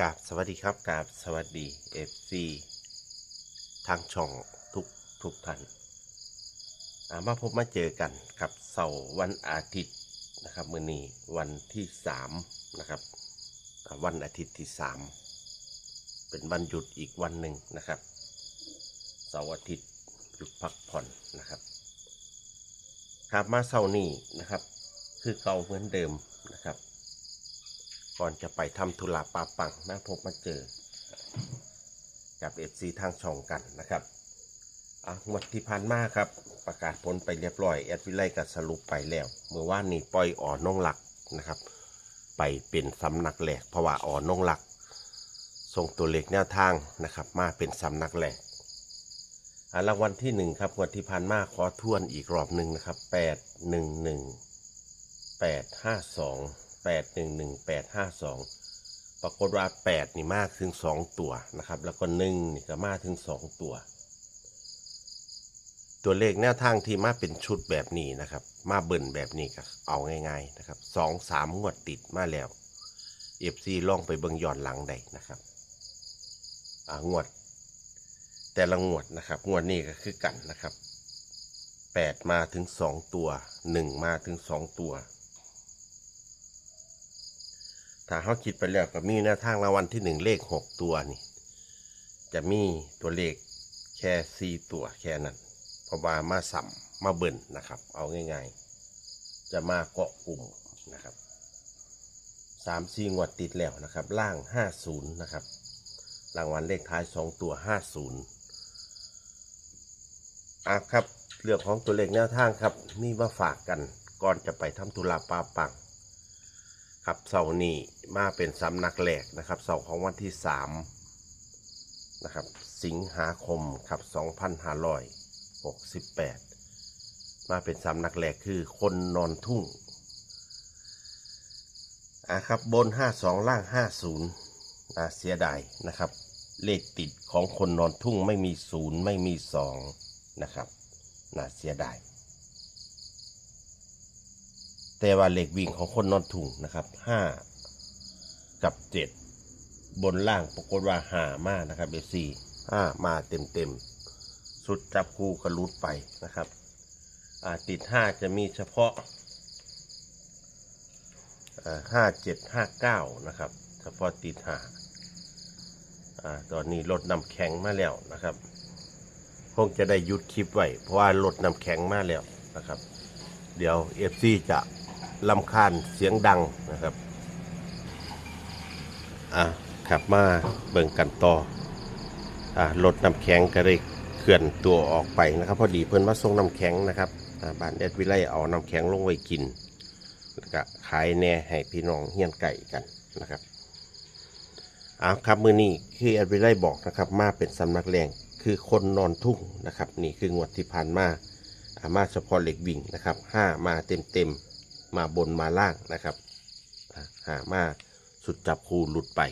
กราบสวัสดีครับกราบสวัสดีเอฟซีทางช่องทุกทุกท่านมาพบมาเจอกันครับเสาร์วันอาทิตย์นะครับมื้อนี้วันที่สามนะครับวันอาทิตย์ที่สามเป็นวันหยุดอีกวันหนึ่งนะครับเสาร์อาทิตย์หยุดพักผ่อนนะครับครับมาเสาร์นี้นะครับ คือเก่าเหมือนเดิมนะครับ ก่อนจะไปทำธุระปาปังนะพบมาเจอ กับเอฟซีทางช่องกันนะครับอะงวดที่ผ่านมาครับ ประกาศผลไปเรียบร้อยแอดวิไลก็สรุปไปแล้วเมื่อว่านนี้ปล่อยอ่อนนงหลักนะครับ ไปเป็นสำนักแหลกเพราะว่าอ่อนนงหลักส่งตัวเลขแนวทางนะครับ มาเป็นสำนักแหลกอะรางวัลที่หนึ่งครับงวดที่ผ่านมาขอทวนอีกรอบหนึ่งนะครับแปดหนึ่ง หนึ่งแปดหนึ่งหนึ่งแปดห้าสองปรากฏว่าแปดนี่มากถึงสองตัวนะครับ แล้วก็หนึ่งนี่ก็มากถึงสองตัว ตัวเลขแนวทางที่มาเป็นชุดแบบนี้นะครับ มาเบิ่นแบบนี้ก็เอาง่ายๆนะครับสองสามงวดติดมาแล้วเอฟซีล่องไปเบิ่งย้อนหลังได้นะครับอ่างวด แต่ละงวดนะครับ งวดนี้ก็คือกันนะครับแปดมาถึงสองตัวหนึ่งมาถึงสองตัว ถ้าเขาคิดไปแล้วก็มีแนวทางรางวัลที่หนึ่งเลขหกตัวนี่ จะมีตัวเลขแค่สี่ตัวแค่นั้นเพราะว่ามาสัมมาเบิ่นนะครับ เอาง่าย ๆ จะมาเกาะกลุ่มนะครับสามสี่งวดติดแล้วนะครับ ล่างห้าศูนย์นะครับรางวัลเลขท้ายสองตัวห้าศูนย์อะครับเรื่องของตัวเลขแนวทางครับ มีมาฝากกันก่อนจะไปทำธุระปาปัง ครับเสาร์นี้มาเป็นสำนักแหลกนะครับเสาร์ของวันที่สามนะครับสิงหาคมครับ2568 มาเป็นสำนักแหลกคือคนนอนทุ่งอะครับบน 52 ล่าง 50อะเสียดายนะครับ เลขติดของคนนอนทุ่งไม่มีศูนย์ไม่มีสองนะครับน่าเสียดาย แต่ว่าเหล็กวิ่งของคนนอนถุงนะครับห้ากับเจ็ดบนล่างปรากฏว่าหามากนะครับเอซีห้ามาเต็มเต็มๆสุดจับคู่กระลุดไปนะครับอ่าติดห้าจะมีเฉพาะห้าเจ็ดห้าเก้านะครับ เฉพาะติดห้าอ่าตอนนี้ลดน้ำแข็งมาแล้วนะครับคงจะได้ยุดคลิปไว้เพราะว่าลดน้ำแข็งมาแล้วนะครับ เดี๋ยวเอฟซีจะ ลำคาญเสียงดังนะครับอะขับมาเบิ่งกันต่ออะรถน้ำแข็งก็ได้เคลื่อนตัวออกไปนะครับ พอดีเพิ่นมาส่งน้ำแข็งนะครับอ่าบ้านแอดวิไลเอาน้ำแข็งลงไว้กินแล้วก็ขายแน่ให้พี่น้องเฮียนไก่กันนะครับอ่าครับมือนี้คือแอดวิไลบอกนะครับ มาเป็นสำนักแรงคือคนนอนทุ่งนะครับ นี่คืองวดที่ผ่านมาอามาเฉพาะเหล็กวิ่งนะครับห้ามาเต็มเต็ม มาบนมาล่างนะครับหามาสุดจับคูหลุดไป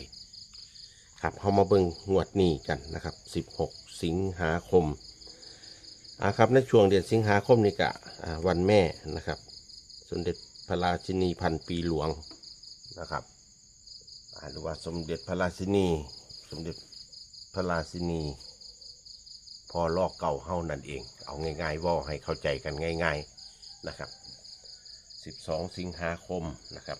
ครับเขามาเบิ่งงวดนี้กันนะครับ 16 สิงหาคมอ่าครับในช่วงเดือนสิงหาคมนี้กะวันแม่นะครับ สมเด็จพระราชินีพันปีหลวงนะครับหรือว่าสมเด็จพระราชินี สมเด็จพระราชินี พอลอกเก่าเฮานั่นเอง เอาง่ายๆว่าให้เข้าใจกันง่าย ๆนะครับ 12 สิงหาคมนะครับ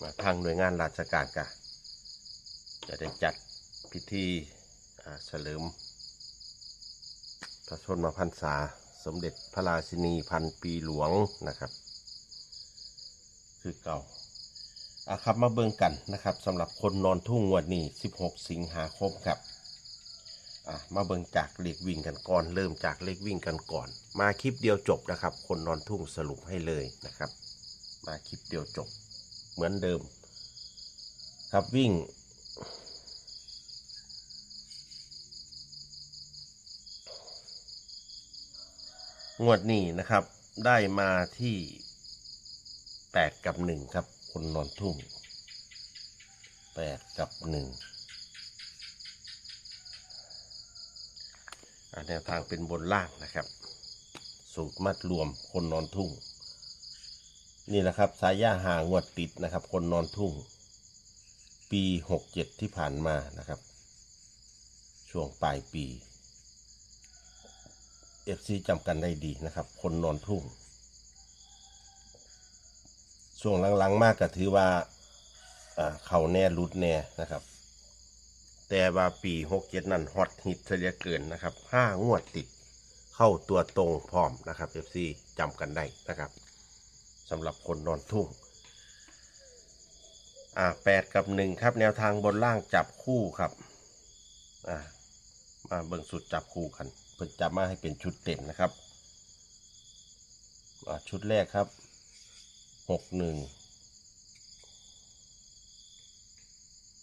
มาทางหน่วยงานราชการกะจะได้จัดพิธีเฉลิมพระชนมพรรษาสมเด็จพระราชินีพันปีหลวงนะครับ คือเก่าอาครับมาเบิ่งกันนะครับสำหรับคนนอนทุ่งงวดนี้ 16 สิงหาคมครับ อะมาเบิ่งจากเลขวิ่งกันก่อน เริ่มจากเลขวิ่งกันก่อน มาคลิปเดียวจบนะครับ คนนอนทุ่งสรุปให้เลยนะครับ มาคลิปเดียวจบ เหมือนเดิม ครับวิ่ง งวดนี้นะครับ ได้มาที่แปดกับหนึ่งครับ คนนอนทุ่งแปดกับหนึ่ง อ่า แนวทางเป็นบนล่างนะครับ สูตรมัดรวมคนนอนทุ่ง นี่แหละครับ สายย่าหางวดติดนะครับ คนนอนทุ่ง ปีหกเจ็ดที่ผ่านมานะครับ ช่วงปลายปีเอฟซีจำกันได้ดีนะครับ คนนอนทุ่ง ช่วงหลังๆมากก็ถือว่าอ่าเขาแน่รุดแน่นะครับ แต่ว่าปีหกเจ็ดนั่นฮอตฮิตเสียเกินนะครับห้างวดติดเข้าตัวตรงพร้อมนะครับเอฟซีจำกันได้นะครับสำหรับคนนอนทุ่งอ่าแปดกับหนึ่งครับแนวทางบนล่างจับคู่ครับอ่ามาเบิ่งสุดจับคู่กันเพิ่งจับมาให้เป็นชุดเต็มนะครับอ่าชุดแรกครับหกหนึ่ง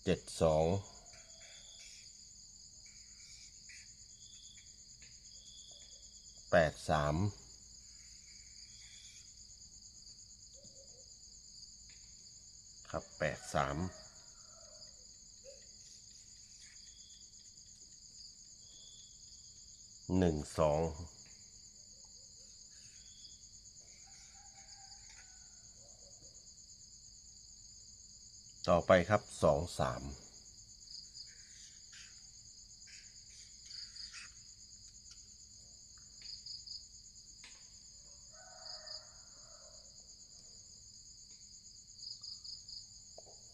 เจ็ดสอง แปดสามครับแปดสามหนึ่งสองต่อไปครับสองสาม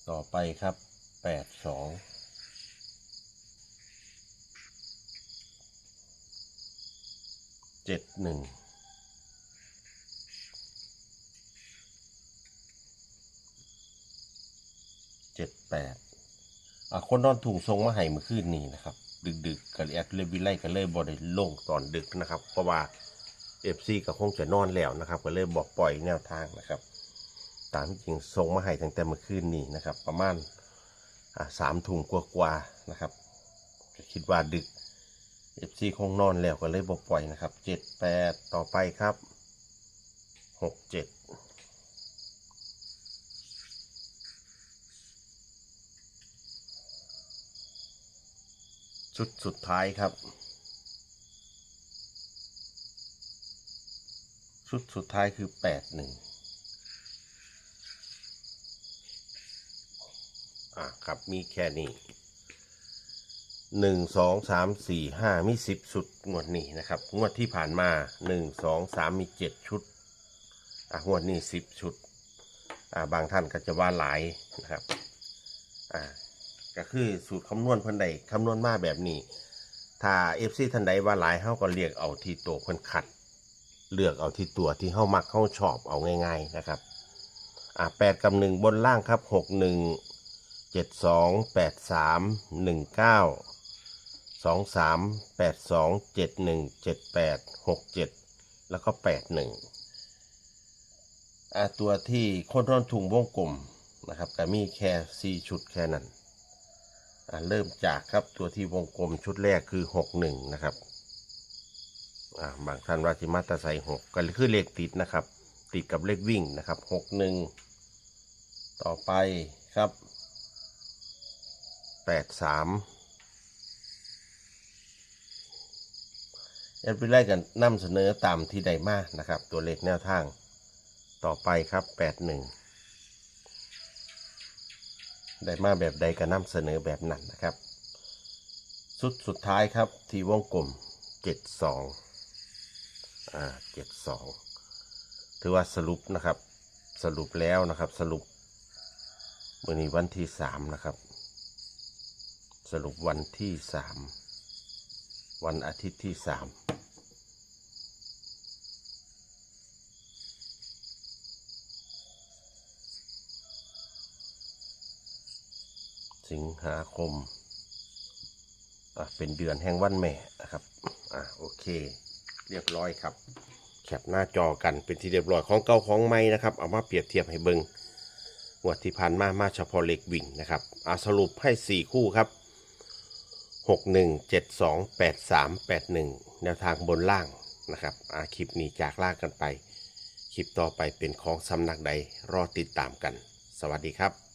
ต่อไปครับแปดสองเจ็ดหนึ่งเจ็ดแปดอะคนนอนถุงทรงมาให้เมื่อคืนนี้นะครับ ดึกๆกันแอดเลยวิไลกันเลยบอได้ลงตอนดึกนะครับ เพราะว่าเอฟซีก็คงจะนอนแล้วนะครับ ก็เลยบอกปล่อยแนวทางนะครับ ตามที่จริงทรงมาให้ตั้งแต่เมื่อคืนนี้นะครับ ประมาณสามถุงกว่าๆนะครับคิดว่าดึกเอฟซีคงนอนแล้วก็เลยบอกปล่อยนะครับเจ็ดแปดต่อไปครับหกเจ็ดชุดสุดท้ายครับ ชุดสุดท้ายคือแปดหนึ่ง อะ ครับมีแค่นี้หนึ่งสองสามสี่ห้ามีสิบชุดงวดนี้นะครับ งวดที่ผ่านมาหนึ่งสองสามมีเจ็ดชุดอะงวดนี้สิบชุดอ่าบางท่านก็จะว่าหลายนะครับอ่าก็คือสูตรคำนวณเพิ่นใดคำนวณมาแบบนี้ ถ้าเอฟซีท่านใดว่าหลายเฮาก็เรียกเอาที่ตัวเพิ่นขัด เลือกเอาที่ตัวที่เฮามักเฮาชอบเอาง่าย ๆนะครับอ่าแปดกับหนึ่งบนล่างครับหกหนึ่ง จ็ดสองแปดสามหนึ่งเก้าสองสามแปดสองเจ็ดหนึ่งเจ็ดแปดหกเจ็ดแล้วก็แปดหนึ่งอ่าตัวที่คนร้อนถุงวงกลมนะครับก็มีแค่สี่ชุดแค่นั้นอ่าเริ่มจากครับตัวที่วงกลมชุดแรกคือหกหนึ่งนะครับอ่าบางท่านว่าที่มาตราใส่หกก็คือเลขติดนะครับ ติดกับเลขวิ่งนะครับหกหนึ่งต่อไปครับ แปดสามแอดไปไล่กันนำเสนอตามที่ใดมานะครับ ตัวเลขแนวทางต่อไปครับแปดหนึ่งได้มาแบบใดก็นำเสนอแบบนั้นนะครับ สุดสุดท้ายครับที่วงกลมเจ็ดสองอ่าเจ็ดสองถือว่าสรุปนะครับสรุปแล้วนะครับสรุปวันนี้วันที่สามนะครับ สรุปวันที่สามวันอาทิตย์ที่สามสิงหาคม อะ เป็นเดือนแห่งวันแม่นะครับ อะ โอเค เรียบร้อยครับ แคปหน้าจอกันเป็นที่เรียบร้อยของเก่าของใหม่นะครับ เอามาเปรียบเทียบให้เบิงงวดที่ผ่านมามาเฉพาะเล็กวิ่งนะครับอาสรุปให้ 4 คู่ครับ 6 1 7 2 8 3 8 1 แนวทางบนล่างนะครับอาคลิปนี้จากล่างกันไป คลิปต่อไปเป็นของสำนักใดรอติดตามกัน สวัสดีครับ